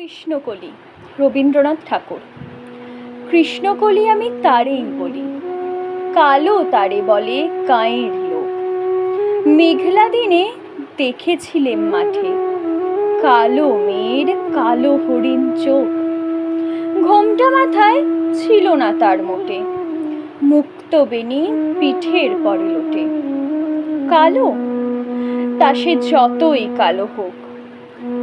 কৃষ্ণকলি, রবীন্দ্রনাথ ঠাকুর। কৃষ্ণকলি আমি তারেই বলি, কালো তারে বলে কাঁয়ের লোক। মেঘলা দিনে দেখেছিলেম মাঠে, কালো মেয়ের কালো হরিণ চোখ। ঘোমটা মাথায় ছিল না তার মোটে, মুক্ত বেনি পিঠের পরে লোটে কালো? তা সে যতই কালো হোক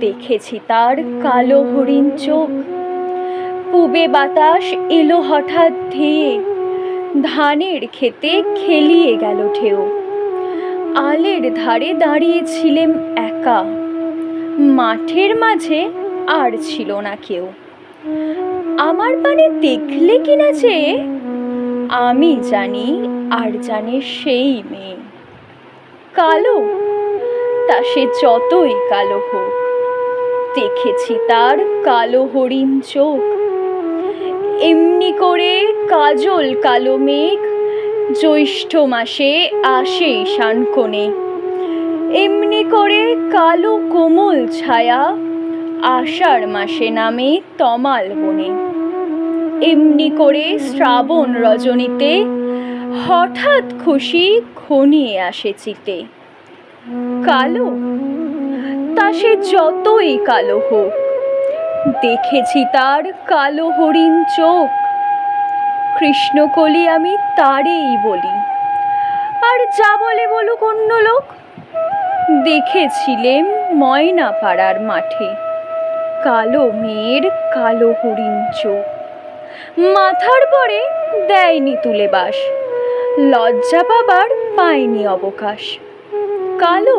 দেখেছি তার কালো হরিণ চোখ। পুবে বাতাস এলো হঠাৎ ধেয়ে। ধানের খেতে খেলিয়ে গেল ঢেউ। আলের ধারে দাঁড়িয়েছিলেম একা। মাঠের মাঝে আর ছিল না কেউ। আমার পানে দেখলে কিনা যে আমি জানি আর জানে সেই মেয়ে। কালো? তা সে যতই কালো হোক। দেখেছি তার কালো হরিণ চোখ। এমনি করে কাজল কালো মেঘ, জ্যৈষ্ঠ মাসে আসে ঈশান এমনি করে কালো কোমল ছায়া, আষাঢ় মাসে নামে তমাল বনে। এমনি করে শ্রাবণ রজনীতে হঠাৎ খুশি ঘনিয়ে আসে চিতে। কালো? সে যতই কালো হোক, দেখেছি তার কালো হরিণ চোখ। কৃষ্ণকলি আমি তারেই বলি। আর যা বলে বলুক অন্য লোক। দেখেছিলেম ময়না পাড়ার মাঠে কালো মেয়ের কালো হরিণ চোখ। মাথার পরে দেয়নি তুলে বাস, লজ্জা পাবার পায়নি অবকাশ। কালো